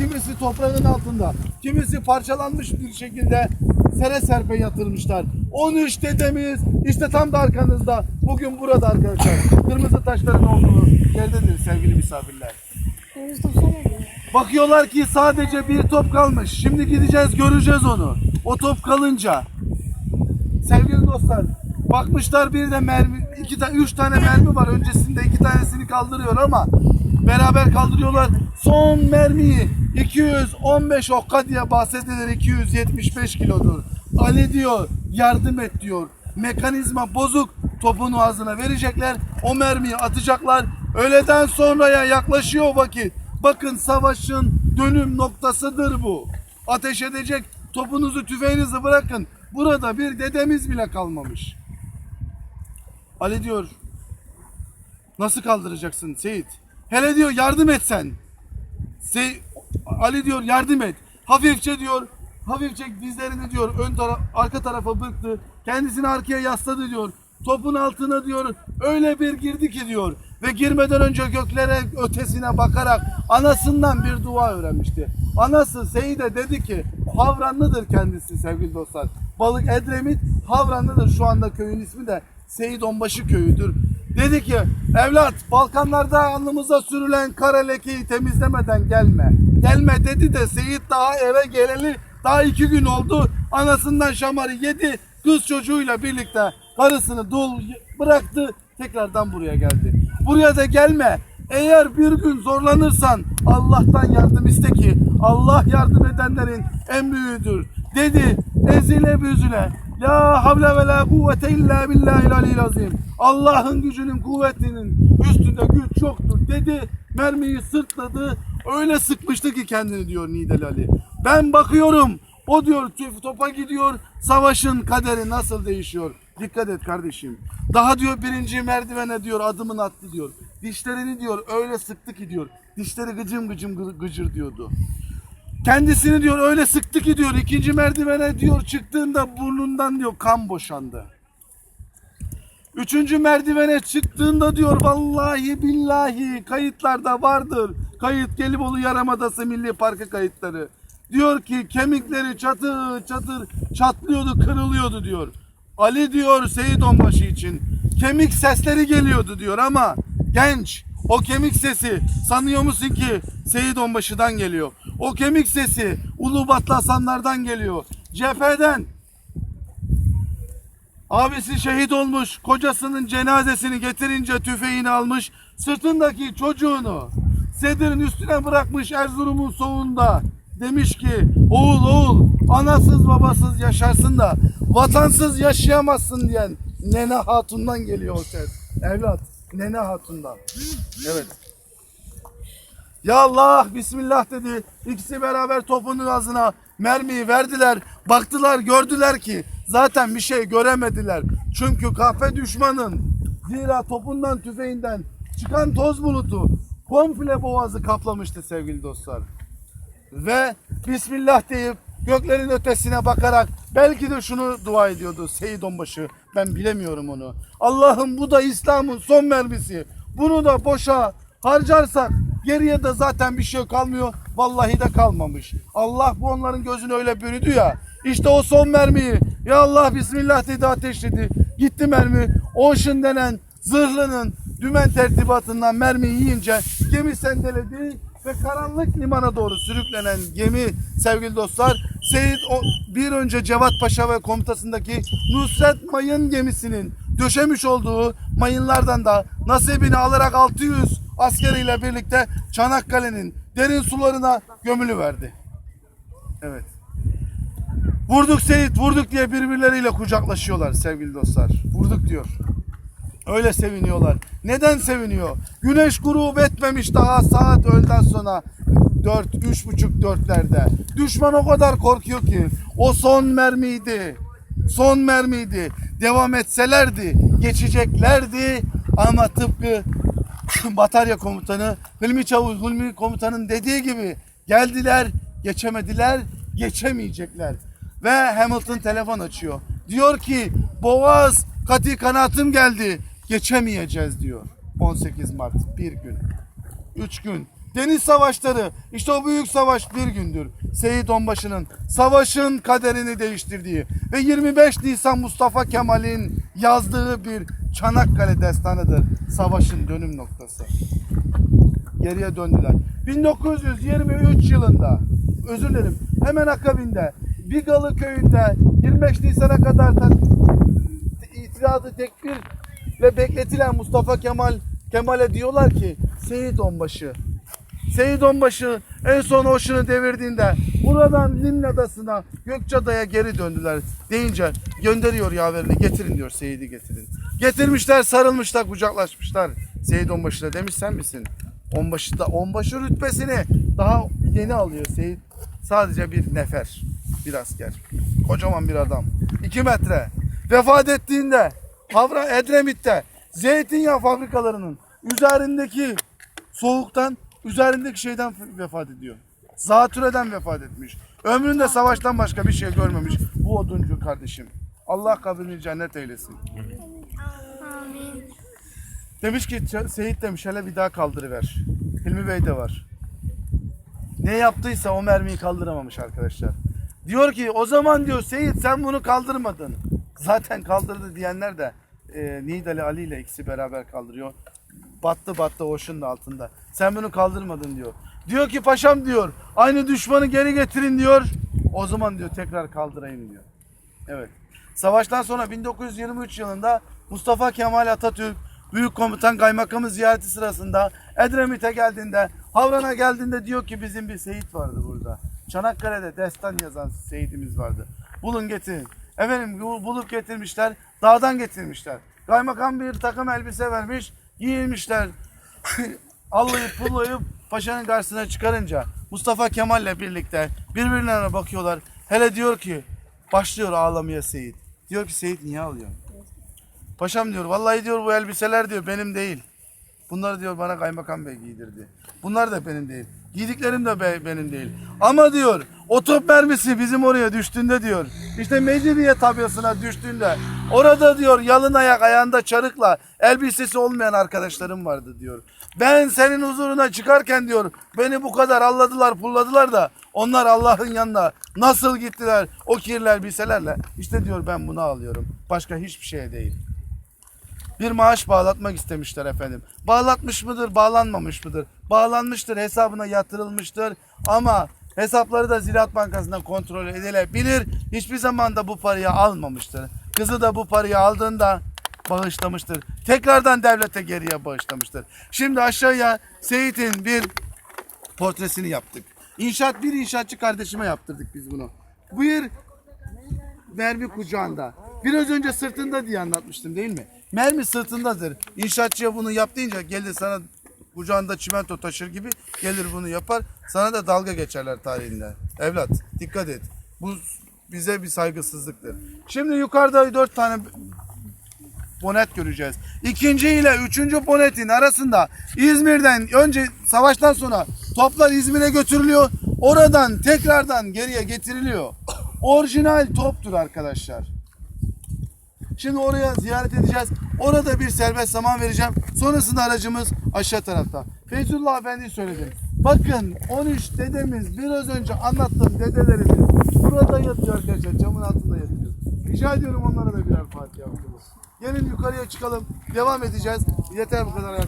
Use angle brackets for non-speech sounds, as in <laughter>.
kimisi toprağın altında, kimisi parçalanmış bir şekilde sere serpe yatırmışlar. 13 dedemiz işte tam da arkanızda. Bugün burada arkadaşlar. Kırmızı taşların olduğu yerdedir sevgili misafirler. Bakıyorlar ki sadece bir top kalmış. Şimdi gideceğiz göreceğiz onu. O top kalınca. Sevgili dostlar bakmışlar bir de mermi, iki tane, üç tane mermi var. Öncesinde iki tanesini kaldırıyor ama beraber kaldırıyorlar. Son mermiyi 215 okka diye bahsedilir 275 kilodur. Ali diyor yardım et diyor. Mekanizma bozuk topun ağzına verecekler. O mermiyi atacaklar. Öğleden sonraya yaklaşıyor vakit. Bakın savaşın dönüm noktasıdır bu. Ateş edecek topunuzu tüfeğinizi bırakın. Burada bir dedemiz bile kalmamış. Ali diyor nasıl kaldıracaksın Seyit? Hele diyor yardım et sen. Sey Ali diyor yardım et. Hafifçe diyor hafifçe dizlerini diyor ön tara arka tarafa bıktı. Kendisini arkaya yasladı diyor. Topun altına diyor öyle bir girdi ki diyor. Ve girmeden önce göklere ötesine bakarak anasından bir dua öğrenmişti. Anası Seyide dedi ki Havranlıdır kendisi sevgili dostlar. Balık Edremit Havranlıdır şu anda köyün ismi de Seyit Onbaşı köyüdür. Dedi ki evlat Balkanlarda alnımıza sürülen kara lekeyi temizlemeden gelme. Gelme dedi de Seyit daha eve geleli daha iki gün oldu. Anasından şamarı yedi. Kız çocuğuyla birlikte karısını dul bıraktı. Tekrardan buraya geldi. Buraya da gelme. Eğer bir gün zorlanırsan Allah'tan yardım iste ki Allah yardım edenlerin en büyüğüdür. Dedi ezile büzüle. La havle ve la kuvvete illa billahil aliyyil azim. Allah'ın gücünün kuvvetinin üstünde güç yoktur dedi. Mermiyi sırtladı. Öyle sıkmıştı ki kendini diyor Nidel Ali. Ben bakıyorum o diyor tüf topa gidiyor. Savaşın kaderi nasıl değişiyor? Dikkat et kardeşim. Daha diyor birinci merdivene diyor adımını attı diyor. Dişlerini diyor öyle sıktı ki diyor. Dişleri gıcım gıcım gı- gıcır diyordu. Kendisini diyor öyle sıktı ki diyor ikinci merdivene diyor çıktığında burnundan diyor kan boşandı. Üçüncü merdivene çıktığında diyor vallahi billahi kayıtlarda vardır. Kayıt Gelibolu Yarımadası Milli Parkı kayıtları. Diyor ki kemikleri çatır çatır çatlıyordu kırılıyordu diyor. Ali diyor Seyit Onbaşı için kemik sesleri geliyordu diyor ama genç o kemik sesi sanıyor musun ki Seyit Onbaşı'dan geliyor. O kemik sesi Ulubatlı Hasanlardan geliyor. Cepheden Abisi şehit olmuş, kocasının cenazesini getirince tüfeğini almış, sırtındaki çocuğunu sedirin üstüne bırakmış Erzurum'un soğuğunda. Demiş ki, oğul oğul, anasız babasız yaşarsın da vatansız yaşayamazsın diyen Nene Hatun'dan geliyor o ses. Evlat, Nene Hatun'dan. Evet. Ya Allah Bismillah dedi. İkisi beraber topunun ağzına mermiyi verdiler. Baktılar gördüler ki zaten bir şey göremediler. Çünkü kahpe düşmanın zira topundan tüfeğinden çıkan toz bulutu komple boğazı kaplamıştı sevgili dostlar. Ve Bismillah deyip göklerin ötesine bakarak belki de şunu dua ediyordu Seyit Onbaşı. Ben bilemiyorum onu. Allah'ım bu da İslam'ın son mermisi. Bunu da boşa harcarsak geriye de zaten bir şey kalmıyor. Vallahi de kalmamış. Allah bu onların gözünü öyle bürüdü ya. İşte o son mermiyi ya Allah Bismillah dedi ateşledi. Gitti mermi. Ocean denen zırhlının dümen tertibatından mermiyi yiyince gemi sendeledi ve karanlık limana doğru sürüklenen gemi sevgili dostlar Seyit bir önce Cevat Paşa ve komutasındaki Nusret Mayın gemisinin döşemiş olduğu mayınlardan da nasibini alarak 600 askeriyle birlikte Çanakkale'nin derin sularına gömülü verdi. Evet. Vurduk Seyit, vurduk diye birbirleriyle kucaklaşıyorlar sevgili dostlar. Vurduk diyor. Öyle seviniyorlar. Neden seviniyor? Güneş grup etmemiş daha saat öğleden sonra 4, üç buçuk dörtlerde. Düşman o kadar korkuyor ki o son mermiydi. Son mermiydi. Devam etselerdi, geçeceklerdi ama tıpkı Batarya komutanı Hilmi Çavuş, Hilmi komutanın dediği gibi geldiler, geçemediler, geçemeyecekler. Ve Hamilton telefon açıyor. Diyor ki Boğaz katı kanatım geldi. Geçemeyeceğiz diyor. 18 Mart bir gün. 3 gün. Deniz savaşları işte o büyük savaş bir gündür. Seyit Onbaşı'nın savaşın kaderini değiştirdiği ve 25 Nisan Mustafa Kemal'in yazdığı bir Çanakkale destanıdır. Savaşın dönüm noktası. Geriye döndüler. 1923 yılında özür dilerim hemen akabinde Bigalı köyünde 25 Nisan'a kadar da itirazı tekbir ve bekletilen Mustafa Kemal Kemal'e diyorlar ki Seyit Onbaşı Seyit Onbaşı en son hoşunu devirdiğinde buradan Limn Adası'na Gökçeada'ya geri döndüler deyince gönderiyor yaverini getirin diyor Seyit'i getirin. Getirmişler sarılmışlar kucaklaşmışlar Seyit Onbaşı'na demiş sen misin? Onbaşı da onbaşı rütbesini daha yeni alıyor Seyit. Sadece bir nefer, bir asker. Kocaman bir adam. 2 metre. Vefat ettiğinde Havra Edremit'te zeytinyağı fabrikalarının üzerindeki soğuktan üzerindeki şeyden vefat ediyor. Zatürreden vefat etmiş. Ömründe savaştan başka bir şey görmemiş. Bu oduncu kardeşim. Allah kabrini cennet eylesin. Amin. Demiş ki Seyit demiş hele bir daha kaldırıver. Hilmi Bey de var. Ne yaptıysa o mermiyi kaldıramamış arkadaşlar. Diyor ki o zaman diyor Seyit sen bunu kaldırmadın. Zaten kaldırdı diyenler de e, Nidali Ali ile ikisi beraber kaldırıyor. Battı battı oşun altında. Sen bunu kaldırmadın diyor. Diyor ki paşam diyor aynı düşmanı geri getirin diyor. O zaman diyor tekrar kaldırayım diyor. Evet. Savaştan sonra 1923 yılında Mustafa Kemal Atatürk Büyük Komutan Kaymakamı ziyareti sırasında Edremit'e geldiğinde, Havran'a geldiğinde diyor ki bizim bir Seyit vardı burada. Çanakkale'de destan yazan Seyitimiz vardı. Bulun getirin. Efendim bul- bulup getirmişler, dağdan getirmişler. Kaymakam bir takım elbise vermiş, giyinmişler. <laughs> Allayıp pullayıp paşanın karşısına çıkarınca Mustafa Kemal'le birlikte birbirlerine bakıyorlar. Hele diyor ki başlıyor ağlamaya Seyit. Diyor ki Seyit niye ağlıyor? Paşam diyor vallahi diyor bu elbiseler diyor benim değil. Bunları diyor bana kaymakam bey giydirdi. Bunlar da benim değil. Giydiklerim de be- benim değil. Ama diyor o top mermisi bizim oraya düştüğünde diyor. işte Mecidiye tabyasına düştüğünde orada diyor yalın ayak ayağında çarıkla elbisesi olmayan arkadaşlarım vardı diyor. Ben senin huzuruna çıkarken diyor beni bu kadar alladılar pulladılar da onlar Allah'ın yanına nasıl gittiler o kirli elbiselerle. İşte diyor ben bunu alıyorum. Başka hiçbir şeye değil bir maaş bağlatmak istemişler efendim. Bağlatmış mıdır, bağlanmamış mıdır? Bağlanmıştır, hesabına yatırılmıştır ama hesapları da Ziraat Bankası'ndan kontrol edilebilir. Hiçbir zaman da bu parayı almamıştır. Kızı da bu parayı aldığında bağışlamıştır. Tekrardan devlete geriye bağışlamıştır. Şimdi aşağıya Seyit'in bir portresini yaptık. İnşaat bir inşaatçı kardeşime yaptırdık biz bunu. Bir mermi kucağında. Biraz önce sırtında diye anlatmıştım değil mi? Mermi sırtındadır. İnşaatçıya bunu yap deyince gelir sana kucağında çimento taşır gibi gelir bunu yapar. Sana da dalga geçerler tarihinde. Evlat dikkat et. Bu bize bir saygısızlıktır. Şimdi yukarıda dört tane bonet göreceğiz. İkinci ile üçüncü bonetin arasında İzmir'den önce savaştan sonra toplar İzmir'e götürülüyor. Oradan tekrardan geriye getiriliyor. Orijinal toptur arkadaşlar. Şimdi oraya ziyaret edeceğiz. Orada bir serbest zaman vereceğim. Sonrasında aracımız aşağı tarafta. Feyzullah Efendi söyledim. Bakın 13 dedemiz biraz önce anlattığım dedelerimiz burada yatıyor arkadaşlar. Camın altında yatıyor. Rica ediyorum onlara da birer Fatiha okuyalım. Gelin yukarıya çıkalım. Devam edeceğiz. Yeter bu kadar.